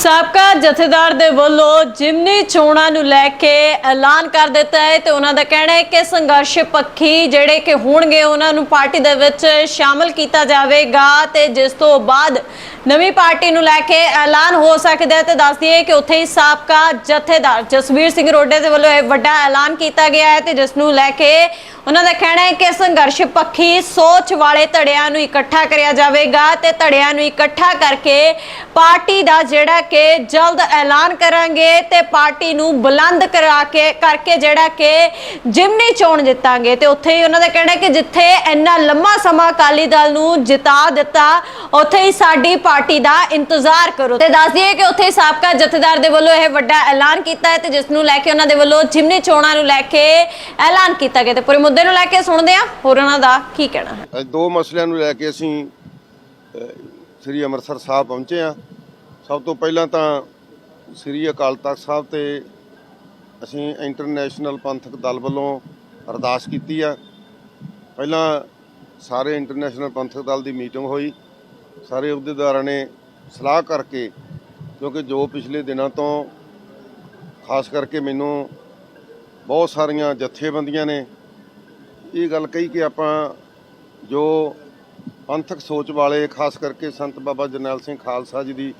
ਸਾਬਕਾ ਜਥੇਦਾਰ ਦੇ ਵੱਲੋਂ ਜਿਮਨੀ ਚੋਣਾਂ ਨੂੰ ਲੈ ਕੇ ਐਲਾਨ ਕਰ ਦਿੱਤਾ ਹੈ ਤੇ ਉਹਨਾਂ ਦਾ ਕਹਿਣਾ ਹੈ ਕਿ ਸੰਘਰਸ਼ ਪੱਖੀ ਜਿਹੜੇ ਕਿ ਹੋਣਗੇ, ਉਹਨਾਂ ਨੂੰ ਪਾਰਟੀ ਦੇ ਵਿੱਚ ਸ਼ਾਮਲ ਕੀਤਾ ਜਾਵੇਗਾ ਤੇ ਜਿਸ ਤੋਂ ਬਾਅਦ ਨਵੀਂ ਪਾਰਟੀ ਨੂੰ ਲੈ ਕੇ ਐਲਾਨ ਹੋ ਸਕਦਾ ਹੈ ਤੇ ਦੱਸ ਦਈਏ ਕਿ ਉੱਥੇ ਹੀ ਸਾਬਕਾ ਜਥੇਦਾਰ ਜਸਵੀਰ ਸਿੰਘ ਰੋਡੇ ਦੇ ਵੱਲੋਂ ਇਹ ਵੱਡਾ ਐਲਾਨ ਕੀਤਾ ਗਿਆ ਹੈ ਤੇ ਜਿਸ ਨੂੰ ਲੈ ਕੇ ਉਹਨਾਂ ਦਾ ਕਹਿਣਾ ਹੈ ਕਿ ਸੰਘਰਸ਼ ਪੱਖੀ ਸੋਚ ਵਾਲੇ ਧੜਿਆਂ ਨੂੰ ਇਕੱਠਾ ਕਰਿਆ ਜਾਵੇਗਾ ਤੇ ਧੜਿਆਂ ਨੂੰ ਇਕੱਠਾ ਕਰਕੇ ਪਾਰਟੀ ਦਾ ਜਿਹੜਾ ਕਿ ਜਲਦ ਐਲਾਨ ਕਰਾਂਗੇ ਤੇ ਪਾਰਟੀ ਨੂੰ ਬੁਲੰਦ ਕਰਾ ਕੇ ਕਰਕੇ ਜਿਹੜਾ ਕਿ ਜਿਮਨੀ ਚੋਣ ਜਿੱਤਾਂਗੇ। ਤੇ ਉੱਥੇ ਹੀ ਉਹਨਾਂ ਦਾ ਕਹਿਣਾ ਹੈ ਕਿ ਜਿੱਥੇ ਇੰਨਾ ਲੰਮਾ ਸਮਾਂ ਅਕਾਲੀ ਦਲ ਨੂੰ ਜਿਤਾ ਦਿੱਤਾ, ਉੱਥੇ ਹੀ ਸਾਡੀ ਪਾਰਟੀ ਦਾ ਇੰਤਜ਼ਾਰ ਕਰੋ। ਤੇ ਦੱਸ ਦਈਏ ਕਿ ਉੱਥੇ ਹੀ ਸਾਬਕਾ ਜਥੇਦਾਰ ਦੇ ਵੱਲੋਂ ਇਹ ਵੱਡਾ ਐਲਾਨ ਕੀਤਾ ਹੈ ਤੇ ਜਿਸ ਨੂੰ ਲੈ ਕੇ ਉਹਨਾਂ ਦੇ ਵੱਲੋਂ ਜਿਮਨੀ ਚੋਣਾਂ ਨੂੰ ਲੈ ਕੇ ਐਲਾਨ ਕੀਤਾ ਗਿਆ ਤੇ ਪੂਰੇ ਮੁੱਦੇ ਨੂੰ ਲੈ ਕੇ ਸੁਣਦੇ ਹਾਂ ਹੋਰ ਉਹਨਾਂ ਦਾ ਕੀ ਕਹਿਣਾ? ਹੈ ਅੱਜ ਦੋ ਮਸਲਿਆਂ ਨੂੰ ਲੈ ਕੇ ਅਸੀਂ ਅ, ਸ੍ਰੀ ਅੰਮ੍ਰਿਤਸਰ ਸਾਹਿਬ ਪਹੁੰਚੇ ਆ ਸਭ ਤੋਂ ਪਹਿਲਾਂ ਤਾਂ ਸ੍ਰੀ ਅਕਾਲ ਤਖਤ ਸਾਹਿਬ ਤੇ ਅਸੀਂ ਇੰਟਰਨੈਸ਼ਨਲ ਪੰਥਕ ਦਲ ਵੱਲੋਂ ਅਰਦਾਸ ਕੀਤੀ ਆ। ਪਹਿਲਾਂ ਸਾਰੇ ਇੰਟਰਨੈਸ਼ਨਲ ਪੰਥਕ ਦਲ ਦੀ ਮੀਟਿੰਗ ਹੋਈ। ਸਾਰੇ ਅਹੁਦੇਦਾਰਾਂ ਨੇ ਸਲਾਹ ਕਰਕੇ ਕਿਉਂਕਿ ਜੋ ਪਿਛਲੇ ਦਿਨਾਂ ਤੋਂ ਖਾਸ ਕਰਕੇ ਮੈਨੂੰ ਬਹੁਤ ਸਾਰੀਆਂ ਜਥੇਬੰਦੀਆਂ ਨੇ ਇਹ ਗੱਲ ਕਹੀ ਕਿ ਆਪਾਂ ਜੋ ਪੰਥਕ ਸੋਚ ਵਾਲੇ, ਖਾਸ ਕਰਕੇ ਸੰਤ ਬਾਬਾ ਜਰਨੈਲ ਸਿੰਘ ਖਾਲਸਾ ਜੀ ਦੀ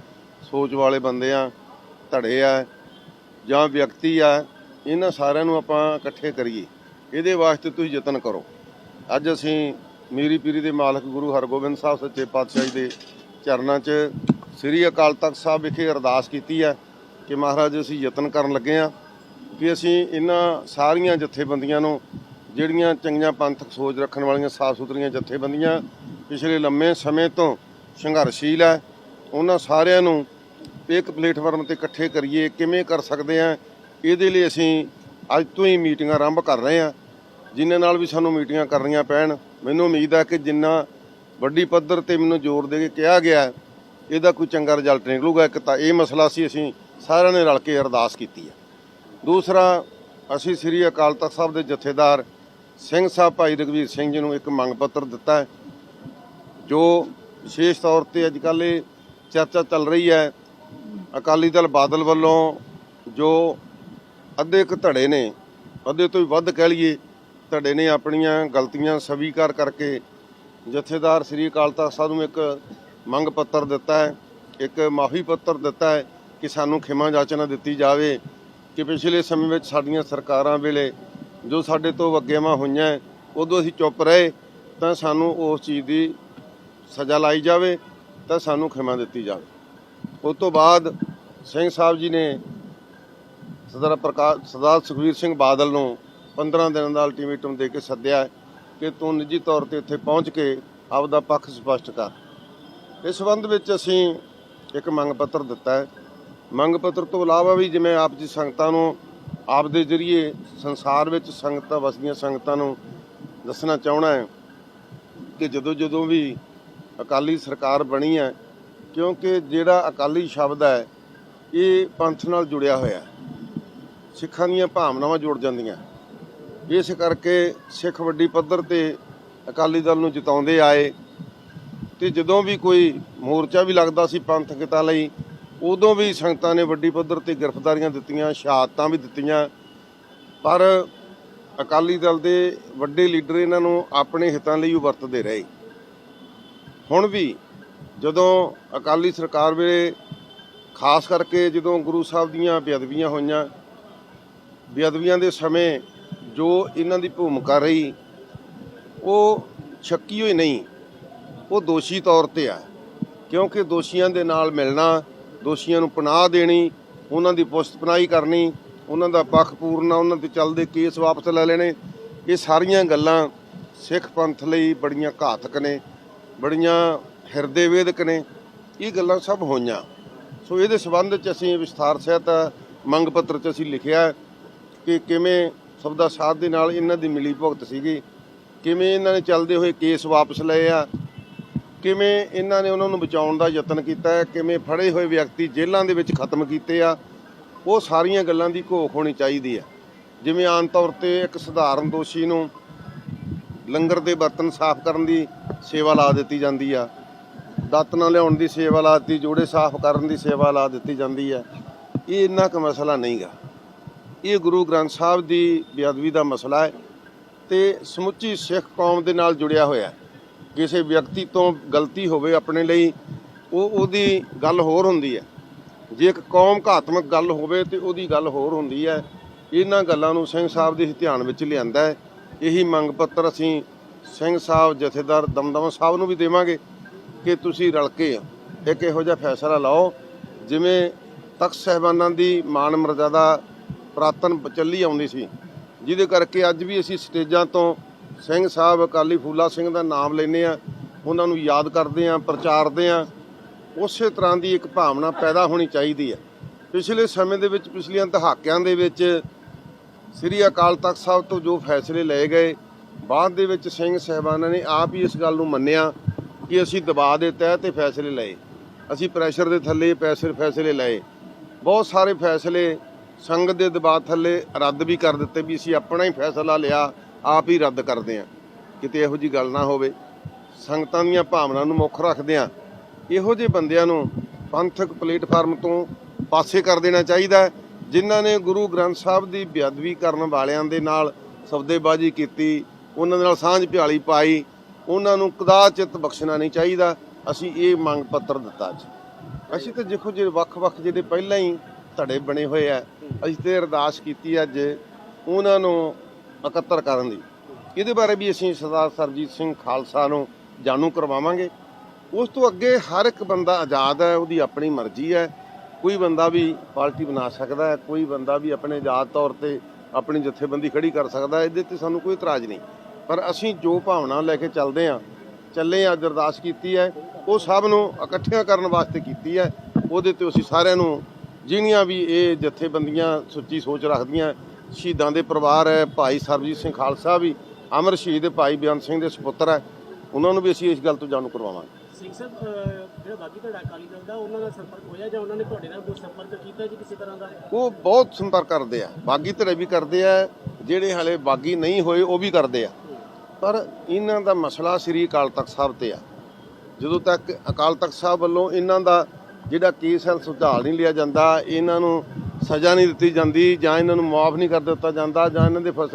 ਸੋਚ ਵਾਲੇ ਬੰਦੇ ਆ, ਧੜੇ ਆ ਜਾਂ ਵਿਅਕਤੀ ਆ, ਇਹਨਾਂ ਸਾਰਿਆਂ ਨੂੰ ਆਪਾਂ ਇਕੱਠੇ ਕਰੀਏ। ਇਹਦੇ ਵਾਸਤੇ ਤੁਸੀਂ ਯਤਨ ਕਰੋ। ਅੱਜ ਅਸੀਂ ਮੀਰੀ ਪੀਰੀ ਦੇ ਮਾਲਕ ਗੁਰੂ ਹਰਗੋਬਿੰਦ ਸਾਹਿਬ ਸੱਚੇ ਪਾਤਸ਼ਾਹ ਜੀ ਦੇ ਚਰਨਾਂ 'ਚ ਸ੍ਰੀ ਅਕਾਲ ਤਖਤ ਸਾਹਿਬ ਵਿਖੇ ਅਰਦਾਸ ਕੀਤੀ ਹੈ ਕਿ ਮਹਾਰਾਜ ਅਸੀਂ ਯਤਨ ਕਰਨ ਲੱਗੇ ਆ ਕਿ ਅਸੀਂ ਇਹਨਾਂ ਸਾਰੀਆਂ ਜਥੇਬੰਦੀਆਂ ਨੂੰ ਜਿਹੜੀਆਂ ਚੰਗੀਆਂ ਪੰਥਕ ਸੋਚ ਰੱਖਣ ਵਾਲੀਆਂ ਸਾਫ਼ ਸੁਥਰੀਆਂ ਜਥੇਬੰਦੀਆਂ ਪਿਛਲੇ ਲੰਮੇ ਸਮੇਂ ਤੋਂ ਸੰਘਰਸ਼ੀਲ ਹੈ, ਉਹਨਾਂ ਸਾਰਿਆਂ ਨੂੰ ਇੱਕ ਪਲੇਟਫਾਰਮ ਤੇ ਇਕੱਠੇ ਕਰੀਏ, ਕਿਵੇਂ ਕਰ ਸਕਦੇ ਆ ਇਹਦੇ ਲਈ ਅਸੀਂ ਅੱਜ ਤੋਂ ਹੀ ਮੀਟਿੰਗਾਂ ਆਰੰਭ ਕਰ ਰਹੇ ਹਾਂ, ਜਿਨ੍ਹਾਂ ਨਾਲ ਵੀ ਸਾਨੂੰ ਮੀਟਿੰਗਾਂ ਕਰਨੀਆਂ ਪੈਣ। ਮੈਨੂੰ ਉਮੀਦ ਹੈ ਕਿ ਜਿੰਨਾ ਵੱਡੀ ਪੱਧਰ ਤੇ ਮੈਨੂੰ ਜ਼ੋਰ ਦੇ ਕੇ ਕਿਹਾ ਗਿਆ, ਇਹਦਾ ਕੋਈ ਚੰਗਾ ਰਿਜ਼ਲਟ ਨਿਕਲੂਗਾ। ਇੱਕ ਤਾਂ ਇਹ ਮਸਲਾ ਸੀ, ਅਸੀਂ ਸਾਰਿਆਂ ਨੇ ਰਲ ਕੇ ਅਰਦਾਸ ਕੀਤੀ ਹੈ। ਦੂਸਰਾ, ਅਸੀਂ ਸ੍ਰੀ ਅਕਾਲ ਤਖਤ ਸਾਹਿਬ ਦੇ ਜਥੇਦਾਰ ਸਿੰਘ ਸਾਹਿਬ ਭਾਈ ਰਘਵੀਰ ਸਿੰਘ ਜੀ ਨੂੰ ਇੱਕ ਮੰਗ ਪੱਤਰ ਦਿੱਤਾ ਹੈ, ਜੋ ਵਿਸ਼ੇਸ਼ ਤੌਰ ਤੇ ਅੱਜ ਕੱਲ੍ਹ ਇਹ ਚਰਚਾ ਚੱਲ ਰਹੀ ਹੈ। ਅਕਾਲੀ ਦਲ ਬਾਦਲ ਵੱਲੋਂ ਜੋ ਅੱਧੇ ਕੁ ਧੜੇ ਨੇ, ਅੱਧੇ ਤੋਂ ਵੀ ਵੱਧ ਕਹਿ ਲਈਏ, ਧੜੇ ਨੇ ਆਪਣੀਆਂ ਗਲਤੀਆਂ ਸਵੀਕਾਰ ਕਰਕੇ ਜਥੇਦਾਰ ਸ੍ਰੀ ਅਕਾਲ ਤਖਤ ਸਾਹਿਬ ਨੂੰ ਇੱਕ ਮੰਗ ਪੱਤਰ ਦਿੱਤਾ ਹੈ, ਇੱਕ ਮਾਫੀ ਪੱਤਰ ਦਿੱਤਾ ਹੈ ਕਿ ਸਾਨੂੰ ਖਿਮਾ ਜਾਚਨਾ ਦਿੱਤੀ ਜਾਵੇ ਕਿ ਪਿਛਲੇ ਸਮੇਂ ਵਿੱਚ ਸਾਡੀਆਂ ਸਰਕਾਰਾਂ ਵੇਲੇ ਜੋ ਸਾਡੇ ਤੋਂ ਅੱਗੇਵਾਂ ਹੋਈਆਂ ਉਦੋਂ ਅਸੀਂ ਚੁੱਪ ਰਹੇ, ਤਾਂ ਸਾਨੂੰ ਉਸ ਚੀਜ਼ ਦੀ ਸਜ਼ਾ ਲਾਈ ਜਾਵੇ, ਤਾਂ ਸਾਨੂੰ ਖਿਮਾ ਦਿੱਤੀ ਜਾਵੇ। ਉਸ ਤੋਂ ਬਾਅਦ ਸਿੰਘ ਸਾਹਿਬ ਜੀ ਨੇ ਸਰਦਾਰ ਪ੍ਰਕਾਸ਼, ਸਰਦਾਰ ਸੁਖਵੀਰ ਸਿੰਘ ਬਾਦਲ ਨੂੰ 15 ਦਿਨਾਂ ਦਾ ਅਲਟੀਮੇਟਮ ਦੇ ਕੇ ਸੱਦਿਆ ਕਿ ਤੂੰ ਨਿੱਜੀ ਤੌਰ ਤੇ ਇੱਥੇ ਪਹੁੰਚ ਕੇ ਆਪਦਾ ਪੱਖ ਸਪਸ਼ਟ ਕਰ। ਇਸ ਸੰਬੰਧ ਵਿੱਚ ਅਸੀਂ ਇੱਕ ਮੰਗ ਪੱਤਰ ਦਿੱਤਾ ਹੈ। ਮੰਗ ਪੱਤਰ ਤੋਂ ਇਲਾਵਾ ਵੀ ਜਿਵੇਂ ਆਪ ਜੀ ਸੰਗਤਾਂ ਨੂੰ ਆਪ ਦੇ ਜ਼ਰੀਏ ਸੰਸਾਰ ਵਿੱਚ ਸੰਗਤਾਂ, ਵਸਦੀਆਂ ਸੰਗਤਾਂ ਨੂੰ ਦੱਸਣਾ ਚਾਹਣਾ ਹੈ ਕਿ ਜਦੋਂ ਜਦੋਂ ਵੀ ਅਕਾਲੀ ਸਰਕਾਰ ਬਣੀ ਹੈ, ਕਿਉਂਕਿ ਜਿਹੜਾ ਅਕਾਲੀ ਸ਼ਬਦ ਹੈ, ਇਹ ਪੰਥ ਨਾਲ ਜੁੜਿਆ ਹੋਇਆ ਸਿੱਖਾਂ ਦੀਆਂ ਭਾਵਨਾਵਾਂ ਜੁੜ ਜਾਂਦੀਆਂ। ਇਸ ਕਰਕੇ ਸਿੱਖ ਵੱਡੀ ਪੱਧਰ ਤੇ ਅਕਾਲੀ ਦਲ ਨੂੰ ਜਿਤਾਉਂਦੇ ਆਏ ਤੇ ਜਦੋਂ ਵੀ ਕੋਈ ਮੋਰਚਾ ਵੀ ਲੱਗਦਾ ਸੀ ਪੰਥਕਤਾ ਲਈ ਉਦੋਂ ਵੀ ਸੰਗਤਾਂ ਨੇ ਵੱਡੀ ਪੱਧਰ ਤੇ ਗ੍ਰਿਫਤਾਰੀਆਂ ਦਿੱਤੀਆਂ, ਸ਼ਹਾਦਤਾਂ ਵੀ ਦਿੱਤੀਆਂ। ਪਰ ਅਕਾਲੀ ਦਲ ਦੇ ਵੱਡੇ ਲੀਡਰ ਇਹਨਾਂ ਨੂੰ ਆਪਣੇ ਹਿੱਤਾਂ ਲਈ ਉਹ ਵਰਤਦੇ ਰਹੇ। ਹੁਣ ਵੀ ਜਦੋਂ ਅਕਾਲੀ ਸਰਕਾਰ ਵੇਲੇ ਖਾਸ ਕਰਕੇ ਜਦੋਂ ਗੁਰੂ ਸਾਹਿਬ ਦੀਆਂ ਬੇਅਦਬੀਆਂ ਹੋਈਆਂ, ਬੇਅਦਬੀਆਂ ਦੇ ਸਮੇਂ ਜੋ ਇਹਨਾਂ ਦੀ ਭੂਮਿਕਾ ਰਹੀ, ਉਹ ਸ਼ੱਕੀ ਹੋਈ ਨਹੀਂ, ਉਹ ਦੋਸ਼ੀ ਤੌਰ ਤੇ ਆ। ਕਿਉਂਕਿ ਦੋਸ਼ੀਆਂ ਦੇ ਨਾਲ ਮਿਲਣਾ ਦੋਸ਼ੀਆਂ ਨੂੰ ਪਨਾਹ ਦੇਣੀ, ਉਹਨਾਂ ਦੀ ਪੁਸ਼ਤ ਪਨਾਹੀ ਕਰਨੀ, ਉਹਨਾਂ ਦਾ ਪੱਖ ਪੂਰਨਾ, ਉਹਨਾਂ ਤੇ ਚੱਲਦੇ ਕੇਸ ਵਾਪਸ ਲੈ ਲੈਣੇ, ਇਹ ਸਾਰੀਆਂ ਗੱਲਾਂ ਸਿੱਖ ਪੰਥ ਲਈ ਬੜੀਆਂ ਘਾਤਕ ਨੇ, ਬੜੀਆਂ ਹਿਰਦੇ ਵੇਦਕ ਨੇ, ਇਹ ਗੱਲਾਂ ਸਭ ਹੋਈਆਂ। ਸੋ ਇਹਦੇ ਸਬੰਧ ਚ ਅਸੀਂ ਵਿਸਥਾਰ ਸਹਿਤ ਮੰਗ ਪੱਤਰ ਚ ਅਸੀਂ ਲਿਖਿਆ ਕਿ ਕਿਵੇਂ ਸਬਦਾ ਸਾਥ ਦੇ ਨਾਲ ਇਹਨਾਂ ਦੀ ਮਿਲੀ ਭੁਗਤ ਸੀਗੀ, ਕਿਵੇਂ ਇਹਨਾਂ ਨੇ ਚੱਲਦੇ ਹੋਏ ਕੇਸ ਵਾਪਸ ਲਏ ਆ ਕਿਵੇਂ ਇਹਨਾਂ ਨੇ ਉਹਨਾਂ ਨੂੰ ਬਚਾਉਣ ਦਾ ਯਤਨ ਕੀਤਾ ਹੈ? ਕਿਵੇਂ ਫੜੇ ਹੋਏ ਵਿਅਕਤੀ ਜੇਲ੍ਹਾਂ ਦੇ ਵਿੱਚ ਖਤਮ ਕੀਤੇ ਆ? ਉਹ ਸਾਰੀਆਂ ਗੱਲਾਂ ਦੀ ਘੋਖ ਹੋਣੀ ਚਾਹੀਦੀ ਹੈ। ਜਿਵੇਂ ਆਮ ਤੌਰ ਤੇ ਇੱਕ ਸਧਾਰਨ ਦੋਸ਼ੀ ਨੂੰ ਲੰਗਰ ਦੇ ਬਰਤਨ ਸਾਫ਼ ਕਰਨ ਦੀ ਸੇਵਾ ਲਾ ਦਿੱਤੀ ਜਾਂਦੀ ਆ। ਦਾਤਨਾਂ ਲਿਆਉਣ ਦੀ ਸੇਵਾ ਲਾ ਦਿੱਤੀ, ਜੋੜੇ ਸਾਫ਼ ਕਰਨ ਦੀ ਸੇਵਾ ਲਾ ਦਿੱਤੀ ਜਾਂਦੀ ਹੈ ਇਹ ਇੰਨਾ ਕੁ ਮਸਲਾ ਨਹੀਂਗਾ। ਇਹ ਗੁਰੂ ਗ੍ਰੰਥ ਸਾਹਿਬ ਦੀ ਬੇਅਦਬੀ ਦਾ ਮਸਲਾ ਹੈ ਤੇ ਸਮੁੱਚੀ ਸਿੱਖ ਕੌਮ ਦੇ ਨਾਲ ਜੁੜਿਆ ਹੋਇਆ ਹੈ। ਕਿਸੇ ਵਿਅਕਤੀ ਤੋਂ ਗਲਤੀ ਹੋਵੇ ਆਪਣੇ ਲਈ, ਉਹ ਉਹਦੀ ਗੱਲ ਹੋਰ ਹੁੰਦੀ ਹੈ। ਜੇ ਇੱਕ ਕੌਮ ਘਾਤਮਕ ਗੱਲ ਹੋਵੇ ਤੇ ਉਹਦੀ ਗੱਲ ਹੋਰ ਹੁੰਦੀ ਹੈ। ਇਹਨਾਂ ਗੱਲਾਂ ਨੂੰ ਸਿੰਘ ਸਾਹਿਬ ਦੇ ਧਿਆਨ ਵਿੱਚ ਲਿਆਂਦਾ ਹੈ। ਇਹੀ ਮੰਗ ਪੱਤਰ ਅਸੀਂ ਸਿੰਘ ਸਾਹਿਬ ਜਥੇਦਾਰ ਦਮਦਮ ਸਾਹਿਬ ਨੂੰ ਵੀ ਦੇਵਾਂਗੇ ਕਿ ਤੁਸੀਂ ਰਲ ਕੇ ਇੱਕ ਇਹੋ ਜਿਹਾ ਫੈਸਲਾ ਲਾਓ, ਜਿਵੇਂ ਤਖਤ ਸਾਹਿਬਾਨਾਂ ਦੀ ਮਾਨ ਮਰਜ਼ਾਦਾ ਪ੍ਰਾਤਨ ਚੱਲੀ ਆਉਂਦੀ ਸੀ। ਜਿਹਦੇ ਕਰਕੇ ਅੱਜ ਵੀ ਅਸੀਂ ਸਟੇਜਾਂ ਤੋਂ ਸਿੰਘ ਸਾਹਿਬ, ਅਕਾਲੀ ਫੂਲਾ ਸਿੰਘ ਦਾ ਨਾਮ ਲੈਂਦੇ ਆ ਉਹਨਾਂ ਨੂੰ ਯਾਦ ਕਰਦੇ ਆ ਪ੍ਰਚਾਰਦੇ ਆ ਉਸੇ ਤਰ੍ਹਾਂ ਦੀ ਇੱਕ ਭਾਵਨਾ ਪੈਦਾ ਹੋਣੀ ਚਾਹੀਦੀ ਹੈ। ਪਿਛਲੇ ਸਮੇਂ ਦੇ ਵਿੱਚ, ਪਿਛਲੀਆਂ ਦਹਾਕਿਆਂ ਦੇ ਵਿੱਚ ਸ੍ਰੀ ਅਕਾਲ ਤਖਤ ਸਾਹਿਬ ਤੋਂ ਜੋ ਫੈਸਲੇ ਲਏ ਗਏ, ਬਾਅਦ ਦੇ ਵਿੱਚ ਸਿੰਘ ਸਾਹਿਬਾਨਾਂ ਨੇ ਆਪ ਹੀ ਇਸ ਗੱਲ ਨੂੰ ਮੰਨਿਆ ਕਿ ਅਸੀਂ ਦਬਾਅ ਦੇ ਤਹਿਤ ਇਹ ਫੈਸਲੇ ਲਏ। ਅਸੀਂ ਪ੍ਰੈਸ਼ਰ ਦੇ ਥੱਲੇ, ਪੈਸੇ ਫੈਸਲੇ ਲਏ। ਬਹੁਤ ਸਾਰੇ ਫੈਸਲੇ ਸੰਗਤ ਦੇ ਦਬਾਅ ਥੱਲੇ ਰੱਦ ਵੀ ਕਰ ਦਿੱਤੇ ਵੀ ਅਸੀਂ ਆਪਣਾ ਹੀ ਫੈਸਲਾ ਲਿਆ। ਆਪ ਹੀ ਰੱਦ ਕਰਦੇ ਹਾਂ ਕਿਤੇ ਇਹੋ ਜੀ ਗੱਲ ਨਾ ਹੋਵੇ। ਸੰਗਤਾਂ ਦੀਆਂ ਭਾਵਨਾਵਾਂ ਨੂੰ ਮੁੱਖ ਰੱਖਦਿਆਂ ਇਹੋ ਜਿਹੇ ਬੰਦਿਆਂ ਨੂੰ ਪੰਥਕ ਪਲੇਟਫਾਰਮ ਤੋਂ ਪਾਸੇ ਕਰ ਦੇਣਾ ਚਾਹੀਦਾ ਜਿਨ੍ਹਾਂ ਨੇ ਗੁਰੂ ਗ੍ਰੰਥ ਸਾਹਿਬ ਦੀ ਬੇਅਦਬੀ ਕਰਨ ਵਾਲਿਆਂ ਦੇ ਨਾਲ ਸੌਦੇਬਾਜ਼ੀ ਕੀਤੀ, ਉਹਨਾਂ ਦੇ ਨਾਲ ਸਾਂਝ ਭਿਆਲੀ ਪਾਈ, ਉਹਨਾਂ ਨੂੰ ਕਦਾਚਿਤ ਬਖਸ਼ਣਾ ਨਹੀਂ ਚਾਹੀਦਾ। ਅਸੀਂ ਇਹ ਮੰਗ ਪੱਤਰ ਦਿੱਤਾ ਅੱਜ ਅਸੀਂ ਤਾਂ ਦੇਖੋ ਜੇ ਵੱਖ-ਵੱਖ ਜਿਹੜੇ ਪਹਿਲਾਂ ਹੀ ਧੜੇ ਬਣੇ ਹੋਏ ਆ, ਅਸੀਂ ਤੇ ਅਰਦਾਸ ਕੀਤੀ ਅੱਜ, ਉਹਨਾਂ ਨੂੰ ਇਕੱਤਰ ਕਰਨ ਦੀ ਇਹਦੇ ਬਾਰੇ ਵੀ ਅਸੀਂ ਸਰਦਾਰ ਸਰਜੀਤ ਸਿੰਘ ਖਾਲਸਾ ਨੂੰ ਜਾਣੂ ਕਰਵਾਵਾਂਗੇ। ਉਸ ਤੋਂ ਅੱਗੇ ਹਰ ਇੱਕ ਬੰਦਾ ਆਜ਼ਾਦ ਹੈ ਉਹਦੀ ਆਪਣੀ ਮਰਜ਼ੀ ਹੈ। ਕੋਈ ਬੰਦਾ ਵੀ ਪਾਰਟੀ ਬਣਾ ਸਕਦਾ ਹੈ ਕੋਈ ਬੰਦਾ ਵੀ ਆਪਣੇ ਆਜ਼ਾਦ ਤੌਰ ਤੇ ਆਪਣੀ ਜਥੇਬੰਦੀ ਖੜੀ ਕਰ ਸਕਦਾ ਇਹਦੇ ਤੇ ਸਾਨੂੰ ਕੋਈ ਇਤਰਾਜ਼ ਨਹੀਂ। ਪਰ ਅਸੀਂ ਜੋ ਭਾਵਨਾ ਲੈ ਕੇ ਚੱਲਦੇ ਹਾਂ ਚੱਲੇ ਹਾਂ, ਅੱਜ ਅਰਦਾਸ ਕੀਤੀ ਹੈ ਉਹ ਸਭ ਨੂੰ ਇਕੱਠਿਆਂ ਕਰਨ ਵਾਸਤੇ ਕੀਤੀ ਹੈ। ਉਹਦੇ ਤੇ ਅਸੀਂ ਸਾਰਿਆਂ ਨੂੰ ਜਿਹੜੀਆਂ ਵੀ ਇਹ ਜਥੇਬੰਦੀਆਂ ਸੁੱਚੀ ਸੋਚ ਰੱਖਦੀਆਂ ਸ਼ਹੀਦਾਂ ਦੇ ਪਰਿਵਾਰ ਹੈ ਭਾਈ ਸਰਬਜੀਤ ਸਿੰਘ ਖਾਲਸਾ ਵੀ ਅਮਰ ਸ਼ਹੀਦ ਭਾਈ ਬਿਆਨ ਸਿੰਘ ਦੇ ਸੁਪੁੱਤਰ ਹੈ। ਉਹਨਾਂ ਨੂੰ ਵੀ ਅਸੀਂ ਇਸ ਗੱਲ ਤੋਂ ਜਾਣੂ ਕਰਵਾਵਾਂਗੇ। ਸਿੰਘ ਸਾਹਿਬ ਜਿਹੜਾ ਬਾਗੀ ਤੁਹਾਡਾ ਅਕਾਲੀ ਦਲ ਦਾ ਉਹਨਾਂ ਨਾਲ ਸੰਪਰਕ ਹੋਇਆ ਜਾਂ ਉਹਨਾਂ ਨੇ ਤੁਹਾਡੇ ਨਾਲ ਕੋਈ ਸੰਪਰਕ ਕੀਤਾ ਜੀ ਕਿਸੇ ਤਰ੍ਹਾਂ ਦਾ? ਉਹ ਬਹੁਤ ਸੰਪਰਕ ਕਰਦੇ ਆ। ਬਾਗੀ ਧੜੇ ਵੀ ਕਰਦੇ ਆ ਜਿਹੜੇ ਹਲੇ ਬਾਗੀ ਨਹੀਂ ਹੋਏ ਉਹ ਵੀ ਕਰਦੇ ਆ। ਪਰ ਇਹਨਾਂ ਦਾ ਮਸਲਾ ਸ੍ਰੀ ਅਕਾਲ ਤਖਤ ਸਾਹਿਬ ਤੇ ਆ। ਜਦੋਂ ਤੱਕ ਅਕਾਲ ਤਖਤ ਸਾਹਿਬ ਵੱਲੋਂ ਇਹਨਾਂ ਦਾ ਜਿਹੜਾ ਕੇਸ ਹੈ ਸੁਝਾਅ ਨਹੀਂ ਲਿਆ ਜਾਂਦਾ ਇਹਨਾਂ ਨੂੰ ਸਜ਼ਾ ਨਹੀਂ ਦਿੱਤੀ ਜਾਂਦੀ ਜਾਂ ਇਹਨਾਂ ਨੂੰ ਮਾਫ ਨਹੀਂ ਕਰ ਦਿੱਤਾ ਜਾਂਦਾ ਜਾਂ ਇਹਨਾਂ ਦੇ ਫਸਲ